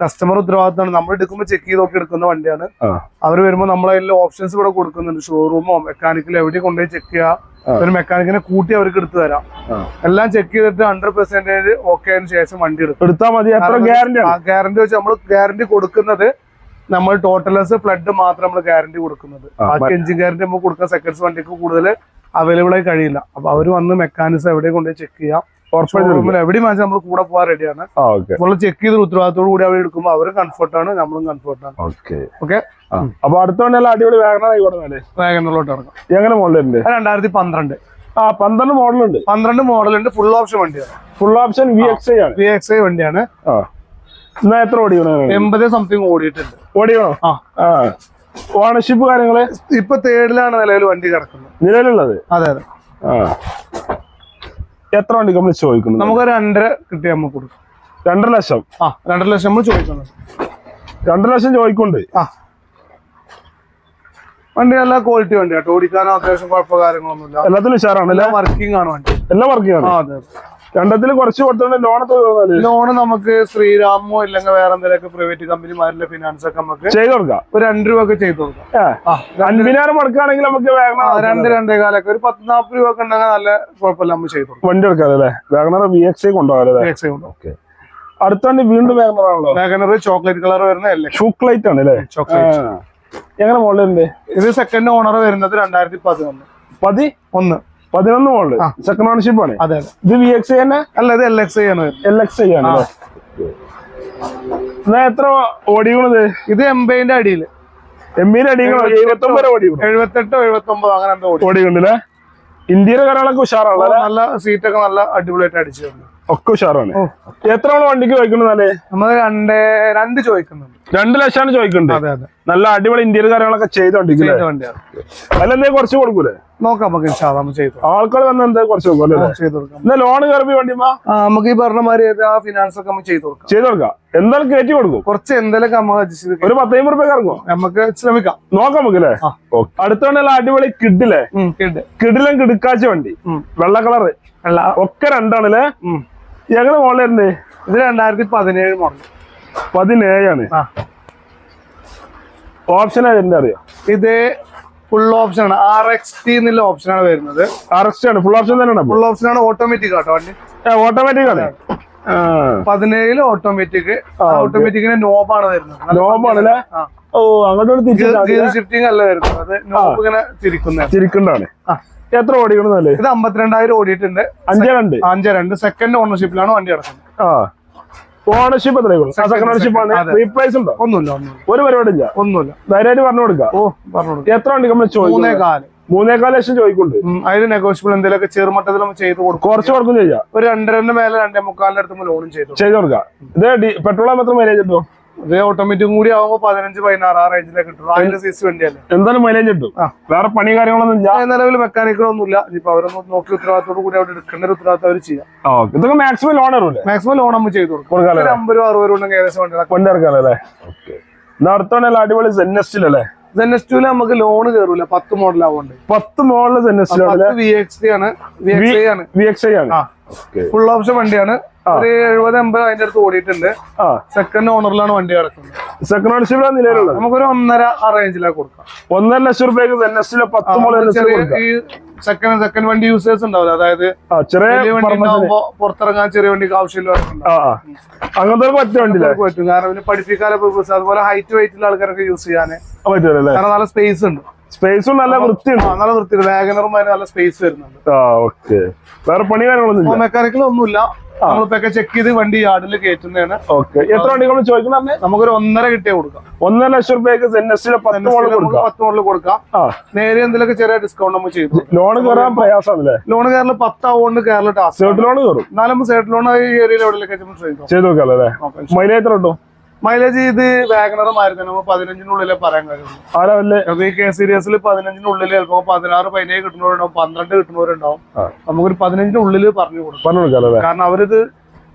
കസ്റ്റമർ ഉത്തരവാദിത്തമാണ്. നമ്മൾ എടുക്കുമ്പോൾ ചെക്ക് ചെയ്ത് നോക്കി എടുക്കുന്ന വണ്ടിയാണ്. അവർ വരുമ്പോൾ നമ്മളതിൽ ഓപ്ഷൻസ് ഇവിടെ കൊടുക്കുന്നുണ്ട്. ഷോറൂമോ മെക്കാനിക്കൽ എവിടെ കൊണ്ടുപോയി ചെക്ക് ചെയ്യുക ഒരു മെക്കാനിക്കിനെ കൂട്ടി അവർക്ക് എടുത്തു തരാം. എല്ലാം ചെക്ക് ചെയ്തിട്ട് ഹൺഡ്രഡ് പെർസെന്റേജ് ഓക്കെ ആയതിനു ശേഷം വണ്ടി എടുക്കും. എടുത്താൽ മതി. ഗ്യാരണ്ടി ആ ഗ്യാരണ്ടി വെച്ച് നമ്മൾ ഗ്യാരണ്ടി കൊടുക്കുന്നത് നമ്മൾ ടോട്ടലസ് ഫ്ലഡ് മാത്രം നമ്മൾ ഗ്യാരണ്ടി കൊടുക്കുന്നത്. ബാക്കി എഞ്ചിൻ ഗ്യാരണ്ടി നമുക്ക് കൊടുക്കാൻ സെക്കൻഡ്സ് വണ്ടിക്ക് കൂടുതൽ അവൈലബിൾ ആയി കഴിയില്ല. അപ്പൊ അവർ വന്ന് മെക്കാനിക്സ് എവിടെ കൊണ്ടുപോയി ചെക്ക് ചെയ്യാം. എവിടെയും വാങ്ങിച്ചാൽ നമ്മൾ കൂടെ പോകാൻ റെഡിയാണ് നമ്മൾ നമ്മൾ ചെക്ക് ചെയ്ത് ഉത്തരവാദിത്തോടു കൂടി അവർ എടുക്കുമ്പോൾ അവരും കംഫർട്ടാണ് നമ്മളും കംഫർട്ടാണ് ഓക്കെ ഓക്കെ അപ്പൊ അടുത്തോണ്ട് എല്ലാം അടിപൊളി വാഗണർ ആയിക്കോട്ടെ എന്നാൽ. വാഗനറിലോട്ട് ഇറങ്ങാം. എങ്ങനെ മോഡലുണ്ട് രണ്ടായിരത്തി പന്ത്രണ്ട്. ആ പന്ത്രണ്ട് മോഡലുണ്ട് പന്ത്രണ്ട് മോഡലുണ്ട് ഫുൾ ഓപ്ഷൻ വണ്ടിയാണ്. Full option V X I ആണ്. വി എക്സ് ഐ വണ്ടിയാണ്. ആ. എന്നാ എത്ര ഓടിക്കണോ? എൺപത് സംതിങ് ഓടിയിട്ടുണ്ട്. ഓടിക്കണോ? ആ. ആ. ഓണർഷിപ്പ് കാര്യങ്ങൾ? ഇപ്പൊ തേർഡിലാണ് നിലവിൽ വണ്ടി കിടക്കുന്നത്. നിലവിലുള്ളത്? അതെ അതെ. ആ. എത്ര വണ്ടിക്ക് നമ്മൾ ചോദിക്കുന്നത് നമുക്ക് രണ്ടര കിട്ടി നമുക്ക് കൊടുക്കും. രണ്ടര ലക്ഷം? ആ രണ്ടര ലക്ഷം നമ്മൾ ചോദിക്കുന്നത് രണ്ടര ലക്ഷം ചോദിക്കുന്നുണ്ട്. ആ. വണ്ടി നല്ല ക്വാളിറ്റി വണ്ടിയാട്ടോ ഓടിക്കാനോ അത്യാവശ്യം കുഴപ്പ കാര്യങ്ങളൊന്നുമില്ല. എല്ലാത്തിലും ഉഷാറാണ് എല്ലാം വർക്കിംഗ് ആണ് വണ്ടി. എല്ലാം വർക്കിംഗ് ആണ്. ആ അതെ. രണ്ടത്തിൽ കുറച്ച് കൊടുത്തോണ്ട് ലോൺ ലോൺ ലോണ് നമുക്ക് ശ്രീരാമോ ഇല്ലെങ്കിൽ വേറെ എന്തെങ്കിലും പ്രൈവറ്റ് കമ്പനിമാരിലെ ഫിനാൻസ് ഒക്കെ നമുക്ക് ചെയ്ത് കൊടുക്കാം. ഒരു രണ്ട് രൂപ ഒക്കെ ചെയ്ത് കൊടുക്കാം. അൻപതിനായിരം മുടക്കുകയാണെങ്കിൽ നമുക്ക് വേഗം രണ്ട് രണ്ടേ കാലൊക്കെ ഒരു പത്ത് നാൽപ്പത് രൂപ ഒക്കെ ഉണ്ടെങ്കിൽ നല്ല കുഴപ്പമില്ല നമ്മൾ ചെയ്ത് കൊടുക്കും. വണ്ടി എടുക്കാതെ അല്ലേ? Wagon R V X I V X അടുത്ത വണ്ടി വാഗണർ ആണല്ലോ വാഗനർ ചോക്ലേറ്റ് കളർ വരുന്ന ചോക്ലേറ്റ് ആണ് അല്ലേ? ചോക്ലേറ്റ് എങ്ങനെ മോഡലുണ്ട് ഇത് സെക്കൻഡ് ഓണർ വരുന്നത് രണ്ടായിരത്തി പതിനൊന്ന്. പതി? ഒന്ന്. പതിനൊന്ന് മോഡൽ ആ. സെക്കൻഡ് ഓണർഷിപ്പ് ആണ്. അതെ ഇത് വി എക്സ് ഐ തന്നെ അല്ല ഇത് എൽ എക്സ് ഐ ആണ്. എൽ എക്സ് ഐ ആണ് എത്ര ഓടിക്കണത്? ഇത് എൺപതിന്റെ അടിയിൽ. എംബിന്റെ അടിയിൽ എഴുപത്തി ഒമ്പത് ഓടിക്കണം? എഴുപത്തെട്ടോ എഴുപത്തി ഒമ്പതോ അങ്ങനെ ഓടിയുണ്ടല്ലേ ഓടി ഓടിക്കണ്ടല്ലേ ഇന്ത്യയിലെ കാര്യങ്ങളൊക്കെ ഉഷാറാണ് നല്ല സീറ്റൊക്കെ നല്ല അടിപൊളിയായിട്ട് അടിച്ചിട്ടുണ്ട്. ഒക്കെ ഉഷാറാണ്. എത്ര വണ്ടിക്ക് ചോദിക്കുന്നത് നമ്മൾ രണ്ട് രണ്ട് ചോദിക്കുന്നുണ്ട്. രണ്ട് ലക്ഷമാണ് ചോദിക്കുന്നത് നല്ല അടിപൊളി ഇന്ത്യയിലെ കാര്യങ്ങളൊക്കെ ചെയ്ത് വണ്ടിക്കില്ലേ ചെയ്ത വണ്ടിയാണ് കുറച്ച് കൊടുക്കൂലേ? നോക്കാം നമുക്ക് ആൾക്കാർ വന്ന എന്താ കുറച്ച് കൊടുക്കും. ലോൺ കയറി വണ്ടിമാ നമുക്ക് ഈ പറഞ്ഞ മാതിരി ആ ഫിനാൻസ് ഒക്കെ നമുക്ക് ചെയ്ത് കൊടുക്കാം. ചെയ്ത് കൊടുക്കാം. എന്തായാലും കയറ്റി കൊടുക്കും. കുറച്ച് എന്തായാലും നമുക്ക് ഒരു പത്തയ്മ്പത് റുപ്യ ഇറങ്ങും നമുക്ക് ശ്രമിക്കാം. നോക്കാം നമുക്ക് അല്ലേ? അടുത്തോണ്ടല്ല അടിപൊളി കിഡിലേ. കിഡിലും കിടുക്കാച്ച വണ്ടി. വെള്ള കളറ് ഒക്കെ രണ്ടാണല്ലേ? ഞങ്ങൾ എങ്ങനെ മോളിലുണ്ട് ഇത് രണ്ടായിരത്തി പതിനേഴ് മോഡൽ പതിനേഴാണ്. ഓപ്ഷൻ എന്താ അറിയോ? ഇത് ഫുൾ ഓപ്ഷൻ ആണ്. ആർ എക്സ് ടി എന്നുള്ള ഓപ്ഷൻ ആണ് വരുന്നത്. ആർ എക്സ് ടി ആണ്. ഫുൾ ഓപ്ഷൻ തന്നെയാണ് ഫുൾ ഓപ്ഷൻ ആണ് ഓട്ടോമാറ്റിക് ആട്ടോ വണ്ടി. ഓട്ടോമാറ്റിക് ആണ്. പതിനേഴിൽ ഓട്ടോമാറ്റിക് ഓട്ടോമാറ്റിക്കിന്റെ നോബാണ് വരുന്നത്. നോബാണ് അല്ലേ ഓ അങ്ങോട്ട് ഷിഫ്റ്റിംഗ് അല്ല വരുന്നത്. അത് നോബ് ഇങ്ങനെ തിരിക്കുന്ന തിരിക്കുന്നതാണ്. എത്ര ഓടിക്കണമെന്നല്ലേ ഇത് അമ്പത്തിരണ്ടായിരം ഓടിയിട്ടുണ്ട്. അഞ്ചേ രണ്ട്. അഞ്ച് രണ്ട്. സെക്കൻഡ് ഓണർഷിപ്പിലാണ് വണ്ടി കിടക്കുന്നത് ആ. ഓണർഷിപ്പ് എത്ര സെക്കൻഡ് ഓണർഷിപ്പ് ആണ്. റീപ്ലേസ് ഉണ്ടോ? ഒന്നുമില്ല ഒരു പരിപാടി ഇല്ല ഒന്നുമില്ല. ധൈര്യമായിട്ട് പറഞ്ഞു കൊടുക്കാം. ഓ പറഞ്ഞു എത്ര ഉണ്ട് നമ്മൾ മൂന്നേ ചോദിക്കുന്നത് മൂന്നേക്കാൽ ലക്ഷം ചോദിക്കുന്നുണ്ട്. അതിന് നെഗോഷ്യബിൾ എന്തെങ്കിലുമൊക്കെ ചെറുമട്ടത്തിൽ നമ്മൾ ചെയ്ത് കൊടുക്കും. കുറച്ച് കൊടുക്കും ചെയ്യാം. ഒരു രണ്ടരന്റെ മേലെ രണ്ടേ മുക്കാലിന്റെ അടുത്ത് ലോണും ചെയ്തു കൊടുക്കും. ചെയ്ത് കൊടുക്കാം. ഇത് പെട്രോൾ മാത്രം മൈലേജ് കിട്ടും? ഇത് ഓട്ടോമാറ്റിക് കൂടി ആവുമ്പോ പതിനഞ്ച് പതിനാറ് ആ റേഞ്ചിലേക്ക് കിട്ടും. അതിന്റെ സി സി വണ്ടിയല്ലേ എന്തായാലും മൈലേജ് കിട്ടും വേറെ പണി കാര്യങ്ങളൊന്നും ഇല്ല. നിലവിൽ നിലവിൽ മെക്കാനിക്കുകളൊന്നുമില്ല ഇപ്പൊ അവരൊന്നും നോക്കി ഉത്തരവാദിത്തോട് കൂടി അവിടെ എടുക്കേണ്ട ഒരു ഉത്തരവാദിത്തം അവർ ചെയ്യാം. ഇതൊക്കെ മാക്സിമം ലോൺ വരൂല്ലേ മാക്സിമം ലോൺ നമ്മൾ ചെയ്തു കൊടുക്കും. അമ്പത് രൂപ അറുപത് രൂപ ഏകദേശം വണ്ടി ഇറക്കാല്ലേ അല്ലേ? ഓക്കെ. അടിപൊളി സെന്നസ്റ്റിലല്ലേ നമുക്ക് ലോൺ കയറൂല പത്ത് മോഡൽ ആവുന്നുണ്ട്. പത്ത് മോഡൽ വി എക്സ് ആണ്. വി എക്സ് ആണ്. വി എക്സ് ആണ്. ഫുൾ ഓപ്ഷൻ വണ്ടിയാണ്. ഒരു എഴുപത് എൺപത് അതിന്റെ അടുത്ത് ഓടിയിട്ടുണ്ട്. സെക്കൻഡ് ഓണറിലാണ് വണ്ടി കിടക്കുന്നത് സെക്കൻഡ് ഓണർഷിപ്പിലാണ് നിലവിലുള്ളത്? നമുക്കൊരു ഒന്നര ആ റേഞ്ചിലാണ് കൊടുക്കാം. ഒന്നര ലക്ഷം റുപ്യക്ക് പത്ത് ഈ സെക്കൻഡ് സെക്കൻഡ് വണ്ടി യൂസേഴ്സ് ഉണ്ടാവില്ല? അതായത് ചെറിയ വണ്ടി പുറത്തിറങ്ങാൻ ചെറിയ വണ്ടിക്ക് ആവശ്യമില്ല അങ്ങനത്തെ പറ്റിയ വണ്ടി പറ്റും. കാരണം പിന്നെ പർപ്പസ് അതുപോലെ ഹൈറ്റ് വെയിറ്റ് ഉള്ള ആൾക്കാരൊക്കെ യൂസ് ചെയ്യാൻ പറ്റുമല്ലേ കാരണം നല്ല സ്പേസ് ഉണ്ട്. സ്പേസും നല്ല വൃത്തിയുണ്ട്. നല്ല വൃത്തി വാഗനറുമായി നല്ല സ്പേസ് വരുന്നുണ്ട്. ആ ഓക്കെ വേറെ പണി കാര്യങ്ങളൊന്നും മെക്കാനിക്കലും മെക്കാനിക്കൽ ഒന്നുമില്ല. നമ്മളിപ്പോ ചെക്ക് ചെയ്ത് വണ്ടി യാർഡിൽ കയറ്റുന്നതാണ്. ഓക്കെ എത്ര വണ്ടികൾ ചോദിക്കുന്ന നമുക്കൊരു ഒന്നര കിട്ടിയേ കൊടുക്കാം. ഒന്നര ലക്ഷം രൂപയ്ക്ക് പത്ത് മോളിൽ കൊടുക്കാം. പത്ത് മോഡൽ കൊടുക്കാം. നേരെ എന്തെങ്കിലും ചെറിയ ഡിസ്കൗണ്ട് നമ്മൾ ചെയ്തു. ലോൺ കയറാൻ പ്രയാസമാണല്ലേ? ലോൺ കയറിൽ പത്താവുകൊണ്ട് കേരള ടാസ്ക് സേർട്ട് ലോൺ കയറും. എന്നാലും സൈഡ് ലോൺ ഈ ഏരിയയിൽ എവിടെയൊക്കെ ചെയ്തു. നോക്കാല്ലേ അല്ലേ? മൈലേജ് എത്ര കിട്ടും? മൈലേജ് ഇത് വാഗണറും ആയിരുന്നു നമ്മൾ പതിനഞ്ചിനുള്ളിലേ പറയാൻ കഴിയുള്ളൂ. ഈ കെ സീരീസിൽ പതിനഞ്ചിനുള്ളിൽ ചിലപ്പോ പതിനാറ് പതിനേഴ് കിട്ടുന്നവരുണ്ടാവും പന്ത്രണ്ട് കിട്ടുന്നവരുണ്ടാവും. നമുക്കൊരു പതിനഞ്ചിന്റെ ഉള്ളിൽ പറഞ്ഞു കൊടുക്കും. പറഞ്ഞു കൊടുക്കാം അല്ലേ? കാരണം അവരിത്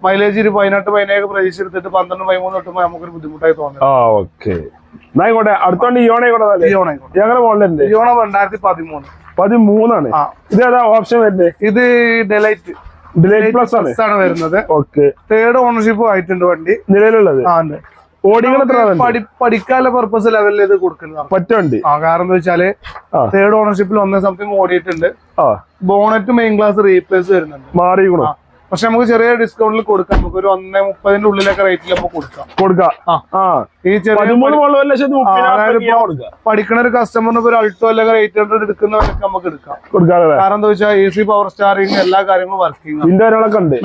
മൈലേജ് ഒരു പതിനെട്ട് പതിനേഴ് പ്രതീക്ഷ എടുത്തിട്ട് പന്ത്രണ്ട് പതിമൂന്ന് കിട്ടുമ്പോൾ നമുക്കൊരു ബുദ്ധിമുട്ടായി തോന്നുന്നു. ആ ഓക്കെ എന്നായിക്കോട്ടെ അടുത്തോണ്ട് ഇയോണ ആയിക്കോട്ടെ ലിയോൺ ആയിക്കോട്ടെ. ഞങ്ങളുടെ മോഡലുണ്ട് ലിയോണ രണ്ടായിരത്തി പതിമൂന്ന് പതിമൂന്നാണ്. ഇത് ഏതാ ഓപ്ഷൻ വരുന്നത് ഇത് ഡെലൈറ്റ് ഡിലൈറ്റ് പ്ലസ് ആണ്. ആണ് വരുന്നത്. ഓക്കെ തേർഡ് ഓണർഷിപ്പ് ആയിട്ടുണ്ട് വണ്ടി. നിലവിലുള്ളത്? ആ ഉണ്ട്. പഠിക്കാനുള്ള പർപ്പസ് ലെവലിൽ ഇത് കൊടുക്കുന്നത് ആ കാരണം എന്താ വെച്ചാൽ തേർഡ് ഓണർഷിപ്പിൽ ഒന്നേ സംതിങ് ഓടിയിട്ടുണ്ട്. ബോണറ്റ് മെയിൻ ക്ലാസ് റീപ്ലേസ് വരുന്നുണ്ട്. മാറിക്കണു ആ. പക്ഷെ നമുക്ക് ചെറിയ ഡിസ്കൗണ്ടിൽ കൊടുക്കാം. നമുക്ക് ഒരു ഒന്നേ മുപ്പതിന്റെ ഉള്ളിലൊക്കെ റേറ്റിൽ നമുക്ക് കൊടുക്കാം. കൊടുക്കാം. ഈ ചെറിയ പഠിക്കണ ഒരു കസ്റ്റമറിന് ഒരു അൾട്ടോ അല്ലെങ്കിൽ എയ്റ്റ് ഹൺഡ്രഡ് എടുക്കുന്നവരൊക്കെ നമുക്ക് എടുക്കാം. കൊടുക്കാം കാരണം എന്താ വെച്ചാൽ എ സി പവർ സ്റ്റാറിങ് എല്ലാ കാര്യങ്ങളും വർക്കിംഗ്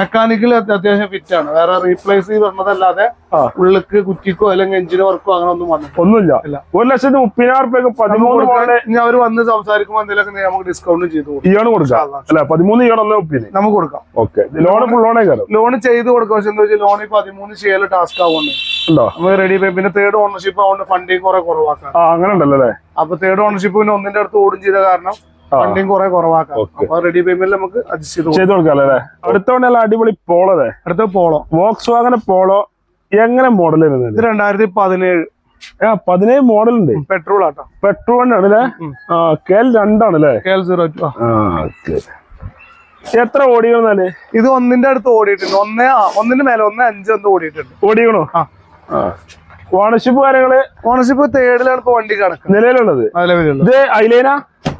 മെക്കാനിക്കൽ അത്യാവശ്യം ഫിറ്റ് ആണ്. വേറെ റീപ്ലേസ് ചെയ്ത് ആ. ഉള്ളിക്ക് കുറ്റിക്കോ അല്ലെങ്കിൽ എഞ്ചിന് വർക്കോ അങ്ങനെ ഒന്നും വന്നിട്ടില്ല. ഒന്നുമില്ല. ഒരു ലക്ഷത്തി മുപ്പതിനായിരം പതിമൂന്ന് ഇനി അവർ വന്ന് സംസാരിക്കുമ്പോൾ എന്തെങ്കിലും നമുക്ക് ഡിസ്കൗണ്ട് ചെയ്തു കൊടുക്കാം. കൊടുക്കാം. അല്ല പതിമൂന്ന് ഇയാണ് ഒന്നേ നമുക്ക് കൊടുക്കാം. ഓക്കെ. ലോൺ ഫുൾ ലോണേ ലോൺ ചെയ്ത് കൊടുക്കാം. പക്ഷെ എന്താ വെച്ചാൽ ലോൺ ഇപ്പൊ പതിമൂന്ന് ചെയ്യൽ ടാസ്ക് ആവുന്നുണ്ട് നമുക്ക് റെഡി പേ പിന്നെ തേർഡ് ഓണർഷിപ്പ് ആവുകൊണ്ട് ഫണ്ടിങ് കുറെ കുറവാക്കാം. ആ അങ്ങനെ ഉണ്ടല്ലോ അല്ലേ അപ്പൊ തേർഡ് ഓണർഷിപ്പ് പിന്നെ ഒന്നിന്റെ അടുത്ത് ഓടും ചെയ്ത കാരണം. ഫണ്ടിങ് കുറെ കുറവാക്കാം. അപ്പൊ റെഡി പേയ്മെന്റ് നമുക്ക് അഡ്ജസ്റ്റ് ചെയ്ത് കൊടുക്കാം അല്ലേ? അടുത്ത വണ്ടിയല്ല അടിപൊളി പോളോ അല്ലേ? അടുത്ത പോളോ വോക്സ് വാഗന പോളോ എങ്ങനെ മോഡൽ ഇത് വരുന്നത് രണ്ടായിരത്തി പതിനേഴ്. ആ പതിനേഴ് മോഡൽ ഉണ്ട്. പെട്രോൾ ആട്ടോ. പെട്രോൾ ആണ് അല്ലേ കെ എൽ രണ്ടാണ് അല്ലേ കെ എൽ സീറോ ടു എത്ര ഓടികളെന്നാൽ ഇത് ഒന്നിന്റെ അടുത്ത് ഓടിയിട്ടുണ്ട്. ഒന്നേ ഒന്നിന്റെ മേലെ ഒന്നേ അഞ്ച് ഒന്ന് ഓടിയിട്ടുണ്ട്. ഓടിക്കണോ? ആ. ഓണർഷിപ്പ് കാര്യങ്ങൾ? ഓണർഷിപ്പ് തേർഡിലാണ് ഇപ്പൊ വണ്ടി കണക്ക്. നിലവിലുള്ളത്? നിലവിലുള്ളത്. ഇത് ഐലൈന?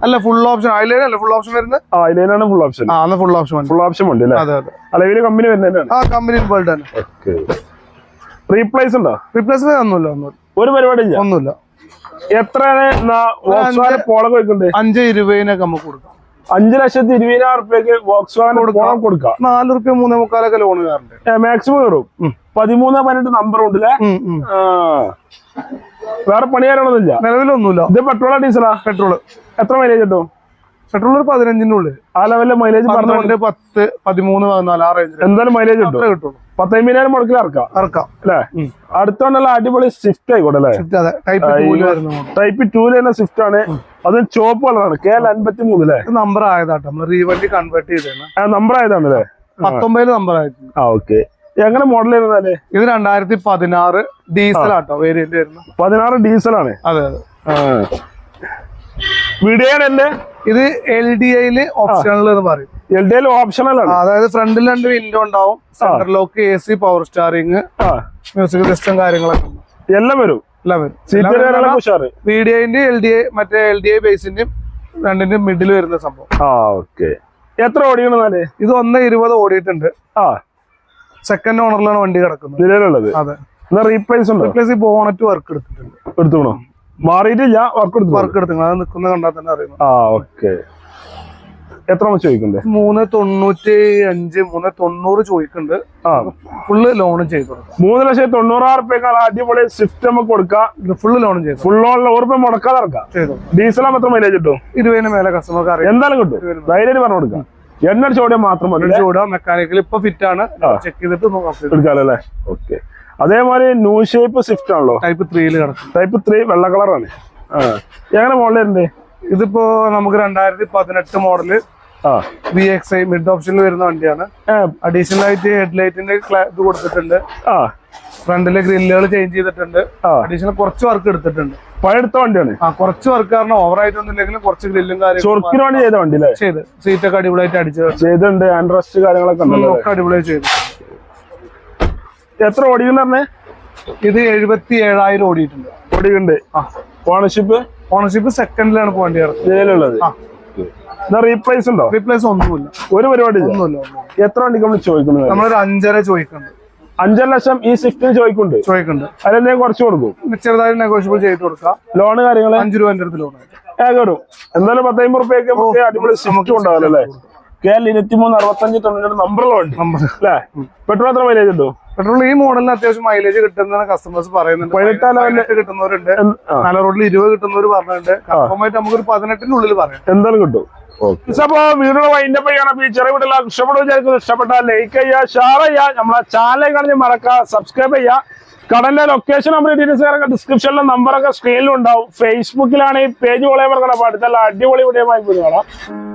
അല്ല ഫുൾ ഓപ്ഷൻ ഐലൈന അല്ല ഫുൾ ഓപ്ഷൻ വരുന്നത്? ആ ഐലൈനാണ് ഫുൾ ഓപ്ഷൻ ആ ഫുൾ ഓപ്ഷൻ ഫുൾ ഓപ്ഷൻ ഉണ്ട് അല്ലേ? അതെ അതെ. അലവിൽ കമ്പനി വരുന്നതന്നെയാണ് ആ കമ്പനി വേൾഡ് തന്നെ. റീപ്ലേസ് ഉണ്ടോ? റീപ്ലേസ് ഒന്നുമില്ല ഒന്നുമില്ല ഒരു പരിപാടി ഒന്നുമില്ല. വാഗൻ പോളൊക്കെ വെക്കുന്നുണ്ട് അഞ്ച് ഇരുപതിനൊക്കെ നമുക്ക് കൊടുക്കാം. അഞ്ചു ലക്ഷത്തി ഇരുപതിനായിരം റുപ്യക്ക് വോക്സ് വാഗൻ കൊടുക്കാം. നാല് റുപ്യ മൂന്നേ മുക്കാലൊക്കെ ലോൺ കയറുണ്ട് മാക്സിമം കയറും. പതിമൂന്ന് പതിനെട്ട് നമ്പർ ഉണ്ടല്ലേ? വേറെ പണിയാരൊന്നുമില്ല നിലവിലൊന്നുമില്ല. ഇത് പെട്രോളാ ഡീസലാ പെട്രോൾ എത്ര മൈലേജ് കിട്ടും? പെട്രോൾ ഒരു പതിനഞ്ചിന്റെ ഉള്ളിൽ ആ ലെവലിലെ മൈലേജ് പറഞ്ഞു പത്ത് പതിമൂന്ന് പതിനാല് ആ റേഞ്ച് എന്തായാലും മൈലേജ് കിട്ടും. കിട്ടുള്ളൂ. പത്തമ്പതിനായിരം മുടക്കിൽ ഇറക്കാം. ഇറക്കാം. അല്ലേ? അടുത്തോണ്ടുള്ള അടിപൊളി സ്വിഫ്റ്റ് ആയിക്കോട്ടെ അല്ലേ? ടൈപ്പ് ടൂൽ തന്നെ സ്വിഫ്റ്റ് ആണ്. അത് ചോപ്പ് കളറാണ് കെ എൽ അൻപത്തി മൂന്ന് അല്ലേ? നമ്പർ ആയതാട്ടോ. നമ്മൾ റീവണ്ടി കൺവേർട്ട് ചെയ്തതാണ്. നമ്പർ ആയതാണ് അല്ലേ? പത്തൊമ്പതിൽ നമ്പർ ആയിട്ടുണ്ട്. ആ ഓക്കെ എങ്ങനെ മോഡൽ വരുന്നാൽ ഇത് രണ്ടായിരത്തി പതിനാറ് ഡീസൽ ആട്ടോ വേരിയന്റ് വരുന്നത് പതിനാറ് ആണ്. അതെ അതെ. എന്റെ ഇത് എൽ ഡി ഐയിൽ ഓപ്ഷനിൽ പറയും. എൽ ഡി ഓപ്ഷണൽ ആണ് അതായത് ഫ്രണ്ടിൽ രണ്ട് വിൻഡോ ഉണ്ടാവും centre lock A C power steering music system കാര്യങ്ങളൊക്കെ എല്ലാം വരും. എല്ലാം വരും. വി ഡി ഐന്റെ എൽ ഡി ഐ മറ്റേ എൽ ഡി ഐ ബേസിന്റെയും രണ്ടിന്റെയും മിഡിൽ വരുന്ന സംഭവം. ഓക്കെ എത്ര ഓടിക്കണെന്നാൽ ഇത് ഒന്ന് ഇരുപത് ഓടിയിട്ടുണ്ട്. ആ. സെക്കൻഡ് ഓണറിലാണ് വണ്ടി കിടക്കുന്നത്. നിലവിലുള്ളത്. അതെ. റീപ്ലേസ് ഉണ്ട്? പ്ലസ് ബോണറ്റ് വർക്ക് എടുത്തിട്ടുണ്ട്. എടുത്തുക്കണോ മാറിയിട്ടില്ല വർക്ക് എടുത്തു വർക്ക് എടുത്തു അത് നിൽക്കുന്ന കണ്ടാൽ തന്നെ അറിയണം ആ ഓക്കെ എത്ര ചോദിക്കണ്ടേ മൂന്ന് തൊണ്ണൂറ്റി അഞ്ച് മൂന്ന് തൊണ്ണൂറ് ചോദിക്കുന്നുണ്ട്. ആ. ഫുള്ള് ലോണും ചെയ്ത് കൊടുക്കാം. മൂന്ന് ലക്ഷത്തി തൊണ്ണൂറായിരം റുപ്യക്കാൾ അടിപൊളി സ്വിഫ്റ്റ് നമുക്ക് കൊടുക്കാം. ഫുള്ള് ലോണും ചെയ്ത് ഫുൾ ലോണിൽ ഉറപ്പ് മുടക്കാതെ ഇറക്കാം. ഡീസൽ എത്ര മൈലേജ് കിട്ടും? ഇരുപതിന് മേലെ കസ്റ്റമർക്ക് അറിയാം. എന്തായാലും കിട്ടും. ധൈര്യം പറഞ്ഞു കൊടുക്കാം. എണ്ണ ചോദ്യം മാത്രം മതി ചൂട മെക്കാനിക്കൽ ഇപ്പൊ ഫിറ്റ് ആണ്. ചെക്ക് ചെയ്തിട്ട് എടുക്കാമല്ലേ ഓക്കെ അതേമാതിരി ന്യൂ ഷേപ്പ് സ്വിഫ്റ്റ് ആണല്ലോ. ടൈപ്പ് ത്രീയിൽ കിടക്കും. ടൈപ്പ് ത്രീ വെള്ള കളറാണ് ആ. എങ്ങനെ മോളിലുണ്ട് ഇതിപ്പോ നമുക്ക് രണ്ടായിരത്തി പതിനെട്ട് model V X I mid ഓപ്ഷനിൽ വരുന്ന വണ്ടിയാണ്. അഡീഷണൽ ആയിട്ട് ഹെഡ്ലൈറ്റിന്റെ ഇത് കൊടുത്തിട്ടുണ്ട്. ആ. ഫ്രണ്ടിലെ ഗ്രില്ലുകൾ ചേഞ്ച് ചെയ്തിട്ടുണ്ട്. അഡീഷണൽ കുറച്ച് വർക്ക് എടുത്തിട്ടുണ്ട്. പഴയെടുത്ത വണ്ടിയാണ്. ആ കുറച്ച് വർക്ക് കാരണം ഓവർ ആയിട്ടൊന്നും ഇല്ലെങ്കിലും കുറച്ച് ഗ്രില്ലും കാര്യങ്ങളും ചെയ്ത വണ്ടി ചെയ്ത്. ചെയ്ത് സീറ്റൊക്കെ അടിപൊളിയായിട്ട് അടിച്ച് ചെയ്തിട്ടുണ്ട്. ആൻഡ്രസ്റ്റ് കാര്യങ്ങളൊക്കെ ഒക്കെ അടിപൊളിയായി ചെയ്തു. എത്ര ഓടിക്കുന്നു പറഞ്ഞേ? ഇത് എഴുപത്തി ഏഴായിരം ഓടിയിട്ടുണ്ട്. ആ. ഓണർഷിപ്പ് ഓണർഷിപ്പ് സെക്കൻഡിലാണ് പോകേണ്ടി വണ്ടി ആ. റീപ്ലേസ് ഉണ്ടോ? റീപ്ലേസ് ഒന്നുമില്ല. ഒരു പരിപാടി. ഒന്നുമില്ല. എത്ര വണ്ടിക്ക് നമ്മൾ ചോദിക്കുന്നത് നമ്മളൊരു അഞ്ചര ചോദിക്കുന്നുണ്ട്. അഞ്ചര ലക്ഷം ഈ സ്വിഫ്റ്റിന് ചോദിക്കുന്നുണ്ട്. ചോദിക്കുന്നുണ്ട്. അതിലെന്തെങ്കിലും കുറച്ച് കൊടുക്കും? ചെറുതായി നെഗോഷിയബിൾ ചെയ്ത് കൊടുക്കാം. ലോണ് കാര്യങ്ങൾ അഞ്ചു രൂപന്റെ അടുത്ത് ലോൺ ഏക വരും എന്തായാലും പത്തമ്പത് റുപ്യൊക്കെ അടിപൊളി സ്വിഫ്റ്റ് ഉണ്ടാവില്ല അല്ലേ? കെ എൽ ഇരുപത്തിമൂന്ന് അറുപത്തഞ്ച് തൊണ്ണൂറ്റി നമ്പറുള്ള വണ്ടി നമ്പർ അല്ലേ? പെട്രോൾ എത്ര മൈലേജ് ഉണ്ടോ? പെട്രോൾ ഈ മോഡലിന് അത്യാവശ്യം മൈലേജ് കിട്ടുന്നതാണ് കസ്റ്റമേഴ്സ് പറയുന്നുണ്ട് പതിനെട്ടാം കിട്ടുന്നവരുണ്ട്. നാല റോഡിൽ ഇരുപത് കിട്ടുന്നവർ പറഞ്ഞിട്ടുണ്ട്. കൺഫേം ആയിട്ട് നമുക്കൊരു പതിനെട്ടിന്റെ ഉള്ളിൽ പറയാം. എന്തായാലും കിട്ടും. അപ്പൊ വീഡിയോ വൈൻഡ് അപ്പ് ചെയ്യണം ഈ ചെറിയ വീട്ടിൽ ഇഷ്ടപ്പെടുന്ന വിചാരിക്കുന്നു ഇഷ്ടപ്പെട്ടാൽ ലൈക്ക് ചെയ്യുക ഷെയർ ചെയ്യുക. നമ്മളെ ചാനൽ കാണി മറക്കുക സബ്സ്ക്രൈബ് ചെയ്യുക. ലൊക്കേഷൻ നമ്പർ ഡീറ്റെയിൽസ് ഡിസ്ക്രിപ്ഷനിലെ നമ്പറൊക്കെ സ്ക്രീനിലുണ്ടാവും ഫേസ്ബുക്കിലാണ് ഈ പേജ് വളരെ പറഞ്ഞ അടുത്തുള്ള അടിപൊളി വീഡിയോ ആയി കാണാം